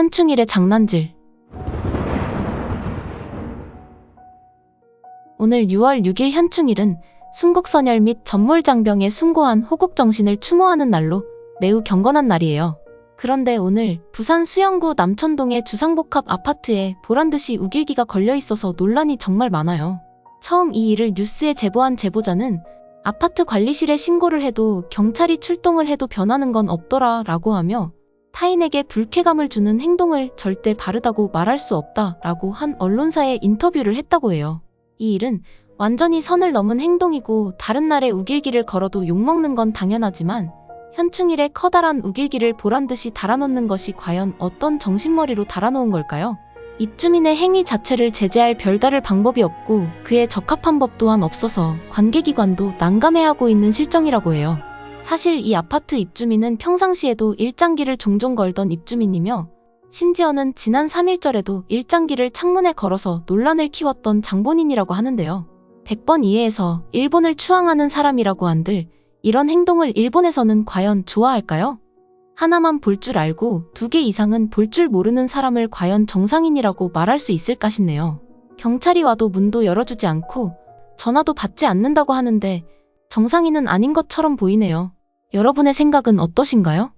현충일의 장난질. 오늘 6월 6일 현충일은 순국선열 및 전몰장병에 숭고한 호국 정신을 추모하는 날로 매우 경건한 날이에요. 그런데 오늘 부산 수영구 남천동의 주상복합 아파트에 보란듯이 우길기가 걸려 있어서 논란이 정말 많아요. 처음 이 일을 뉴스에 제보한 제보자는 아파트 관리실에 신고를 해도 경찰이 출동을 해도 변하는 건 없더라 라고 하며 타인에게 불쾌감을 주는 행동을 절대 바르다고 말할 수 없다 라고 한 언론사에 인터뷰를 했다고 해요. 이 일은 완전히 선을 넘은 행동이고 다른 날에 우길기를 걸어도 욕먹는 건 당연하지만 현충일에 커다란 우길기를 보란 듯이 달아놓는 것이 과연 어떤 정신머리로 달아놓은 걸까요? 입주민의 행위 자체를 제재할 별다를 방법이 없고 그에 적합한 법 또한 없어서 관계기관도 난감해하고 있는 실정이라고 해요. 사실 이 아파트 입주민은 평상시에도 일장기를 종종 걸던 입주민이며 심지어는 지난 3일절에도 일장기를 창문에 걸어서 논란을 키웠던 장본인이라고 하는데요. 100번 이해해서 일본을 추앙하는 사람이라고 한들 이런 행동을 일본에서는 과연 좋아할까요? 하나만 볼 줄 알고 두 개 이상은 볼 줄 모르는 사람을 과연 정상인이라고 말할 수 있을까 싶네요. 경찰이 와도 문도 열어주지 않고 전화도 받지 않는다고 하는데 정상인은 아닌 것처럼 보이네요. 여러분의 생각은 어떠신가요?